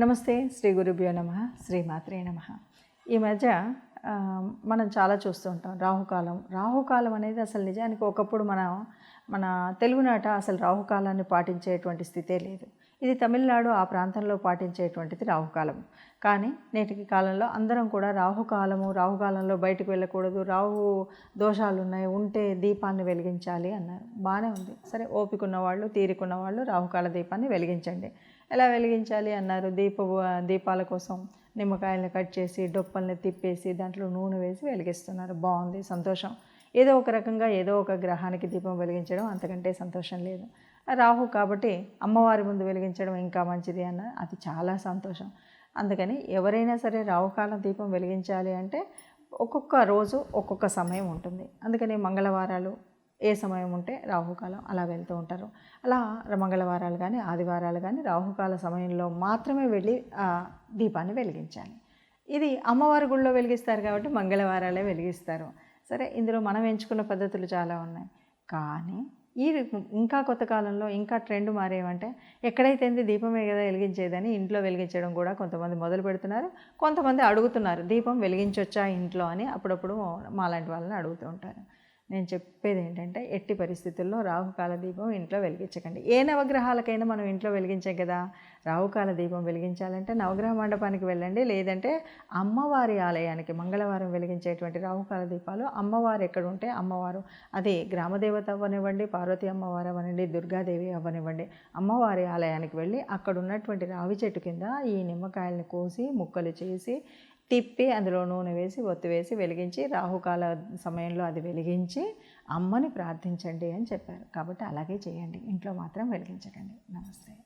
నమస్తే శ్రీ గురుభ్యో నమ శ్రీమాత్రే నమ. ఈ మధ్య మనం చాలా చూస్తూ ఉంటాం రాహుకాలం. రాహుకాలం అనేది అసలు నిజానికి ఒకప్పుడు మన మన తెలుగునాట అసలు రాహుకాలాన్ని పాటించేటువంటి స్థితే లేదు. ఇది తమిళనాడు ఆ ప్రాంతంలో పాటించేటువంటిది రాహుకాలం. కానీ నేటికి కాలంలో అందరం కూడా రాహుకాలము రాహుకాలంలో బయటకు వెళ్ళకూడదు రాహు దోషాలు ఉన్నాయి ఉంటే దీపాన్ని వెలిగించాలి అన్నారు. బాగానే ఉంది. సరే ఓపికన్న వాళ్ళు తీరికున్న వాళ్ళు రాహుకాల దీపాన్ని వెలిగించండి. ఎలా వెలిగించాలి అన్నారు. దీప దీపాల కోసం నిమ్మకాయలను కట్ చేసి డొప్పల్ని తిప్పేసి దాంట్లో నూనె వేసి వెలిగిస్తున్నారు. బాగుంది సంతోషం. ఏదో ఒక రకంగా ఏదో ఒక గ్రహానికి దీపం వెలిగించడం అంతకంటే సంతోషం లేదు. రాహు కాబట్టి అమ్మవారి ముందు వెలిగించడం ఇంకా మంచిది అన్న అది చాలా సంతోషం. అందుకని ఎవరైనా సరే రాహుకాలం దీపం వెలిగించాలి అంటే ఒక్కొక్క రోజు ఒక్కొక్క సమయం ఉంటుంది. అందుకని మంగళవారాలు ఏ సమయం ఉంటే రాహుకాలం అలా వెళ్తూ ఉంటారు. అలా మంగళవారాలు కానీ ఆదివారాలు కానీ రాహుకాల సమయంలో మాత్రమే వెళ్ళి దీపాన్ని వెలిగించాలి. ఇది అమ్మవారి గుళ్ళో వెలిగిస్తారు కాబట్టి మంగళవారాలే వెలిగిస్తారు. సరే ఇందులో మనం ఎంచుకున్న పద్ధతులు చాలా ఉన్నాయి. కానీ ఈ ఇంకా కొత్త కాలంలో ఇంకా ట్రెండ్ మారేమంటే ఎక్కడైతే దీపమే కదా వెలిగించేదని ఇంట్లో వెలిగించడం కూడా కొంతమంది మొదలు పెడుతున్నారు. కొంతమంది అడుగుతున్నారు దీపం వెలిగించొచ్చా ఇంట్లో? అని అప్పుడప్పుడు మాలాంటి వాళ్ళని అడుగుతూ ఉంటారు. నేను చెప్పేది ఏంటంటే ఎట్టి పరిస్థితుల్లో రాహుకాల దీపం ఇంట్లో వెలిగించకండి. ఏ నవగ్రహాలకైనా మనం ఇంట్లో వెలిగించాం కదా రాహుకాల దీపం వెలిగించాలంటే నవగ్రహ మండపానికి వెళ్ళండి. లేదంటే అమ్మవారి ఆలయానికి మంగళవారం వెలిగించేటువంటి రాహుకాల దీపాలు అమ్మవారు ఎక్కడ ఉంటే అమ్మవారు. అది గ్రామదేవత అవ్వనివ్వండి పార్వతి అమ్మవారు అవ్వనివ్వండి దుర్గాదేవి అవ్వనివ్వండి. అమ్మవారి ఆలయానికి వెళ్ళి అక్కడ ఉన్నటువంటి రావి చెట్టు కింద ఈ నిమ్మకాయలను కోసి ముక్కలు చేసి తిప్పి అందులో నూనె వేసి ఒత్తి వేసి వెలిగించి రాహుకాల సమయంలో అది వెలిగించి అమ్మని ప్రార్థించండి అని చెప్పారు. కాబట్టి అలాగే చేయండి. ఇంట్లో మాత్రం వెలిగించకండి. నమస్తే.